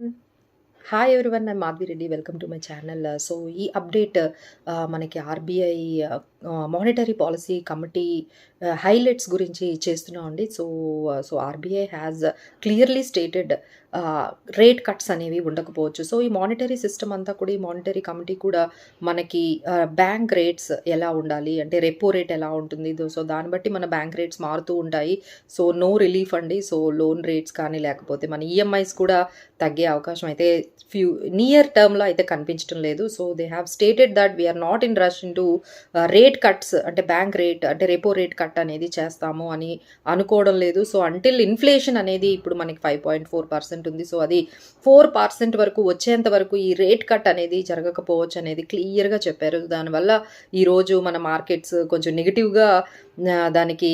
Mm-hmm. Hi everyone నా Madhavi Reddy welcome to my channel so ఈ update uh, మనకి RBI monetary policy committee highlights గురించి చేస్తున్నాం అండి. So so RBI has clearly stated rate cuts అనేవి ఉండకపోవచ్చు. So ఈ మానిటరీ సిస్టమ్ అంతా కూడా ఈ మానిటరీ కమిటీ కూడా మనకి uh, బ్యాంక్ రేట్స్ ఎలా ఉండాలి? అంటే రెపో రేట్ ఎలా ఉంటుంది? సో దాన్ని బట్టి మన బ్యాంక్ రేట్స్ మారుతూ ఉంటాయి. సో నో రిలీఫ్ అండి. సో లోన్ రేట్స్ కానీ లేకపోతే మన ఈఎంఐస్ కూడా తగ్గే అవకాశం అయితే ఫ్యూ నియర్ టర్మ్లో అయితే కనిపించడం లేదు. So they have stated that we are not in rush in to rate cuts అంటే బ్యాంక్ రేట్ అంటే రెపో రేట్ కట్ అనేది చేస్తాము అని అనుకోవడం లేదు. సో అంటిల్ ఇన్ఫ్లేషన్ అనేది ఇప్పుడు మనకి ఫైవ్ పాయింట్ ఫోర్ పర్సెంట్ ఉంది. సో అది ఫోర్ పర్సెంట్ వరకు వచ్చేంత వరకు ఈ రేట్ కట్ అనేది జరగకపోవచ్చు అనేది క్లియర్గా చెప్పారు. దానివల్ల ఈరోజు మన మార్కెట్స్ కొంచెం నెగిటివ్గా దానికి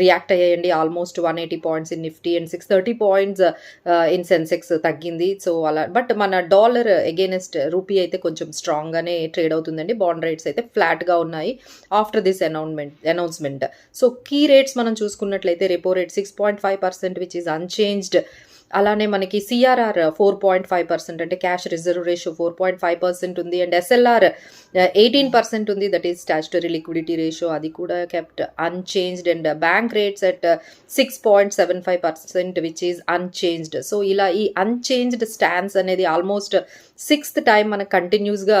రియాక్ట్ అయ్యాయండి. Almost one eighty points in Nifty and six thirty points in Sensex తగ్గింది. సో అలా బట్ మన డాలర్ అగేనెస్ట్ రూపీ అయితే కొంచెం స్ట్రాంగ్గానే ట్రేడ్ అవుతుందండి. బాండ్ రేట్స్ అయితే ఫ్లాట్గా ఉన్నాయి after this announcement announcement so key rates మనం చూసుకున్నట్లయితే repo rate six point five percent which is unchanged అలానే మనకి CRR four point five percent అంటే cash reserve ratio four point five percent ఉంది అండ్ ఎస్ఎల్ఆర్ ఎయిటీన్ పర్సెంట్ ఉంది. That is statutory liquidity ratio అది కూడా kept unchanged and bank rates at six point seven five percent which is unchanged so ఇలా ఈ unchanged stands అనేది almost sixth time మనకు కంటిన్యూస్గా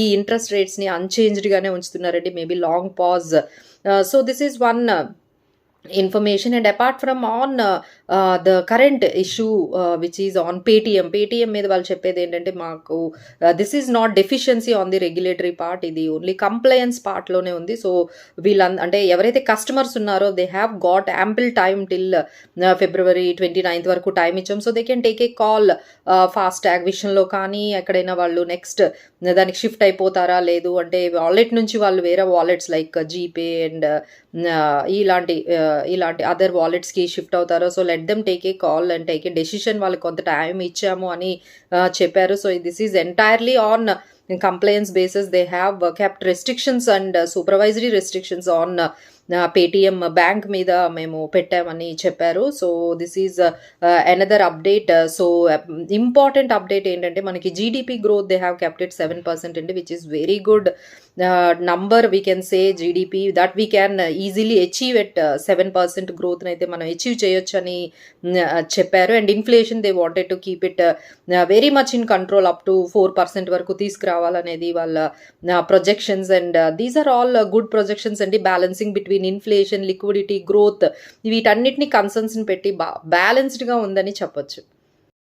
ఈ ఇంట్రెస్ట్ రేట్స్ని అన్చేంజ్డ్గానే ఉంచుతున్నారండి. Maybe long pause so this is one information and apart from on uh, uh, the current issue uh, which is on Paytm Paytm మీద వాళ్ళు చెప్పేది ఏంటంటే మాకు this is not deficiency on the regulatory part ఇది only compliance పార్ట్లోనే ఉంది. So వీళ్ళ అంటే ఎవరైతే కస్టమర్స్ ఉన్నారో they have got ample time till February twenty ninth వరకు టైం ఇచ్చాం. So they can take a call FASTag విషయంలో కానీ ఎక్కడైనా వాళ్ళు నెక్స్ట్ uh, దానికి షిఫ్ట్ అయిపోతారా లేదు అంటే వాలెట్ నుంచి వాళ్ళు వేరే వాలెట్స్ లైక్ జీపే అండ్ ఇలాంటి uh, ఇలాంటి అదర్ వాలెట్స్కి షిఫ్ట్ అవుతారో so let them take a call and take a decision వాళ్ళకి కొంత టైం ఇచ్చాము అని చెప్పారు. So this is entirely on compliance basis they have kept restrictions and supervisory restrictions on Paytm bank మీద మేము పెట్టామని చెప్పారు. So this is another update so important update ఏంటంటే మనకి GDP growth they have kept seven percent అండి which is very good number we can say GDP that we can easily achieve at seven percent గ్రోత్ని అయితే మనం achieve చేయొచ్చు అని చెప్పారు. And inflation they wanted to keep it very much in control up to four percent వరకు తీసుకురావాలనేది వాళ్ళ projections and these are all good projections అండి balancing between inflation liquidity growth వీటన్నిటిని కన్సర్న్స్ని పెట్టి బా బ్యాలెన్స్డ్గా ఉందని చెప్పొచ్చు.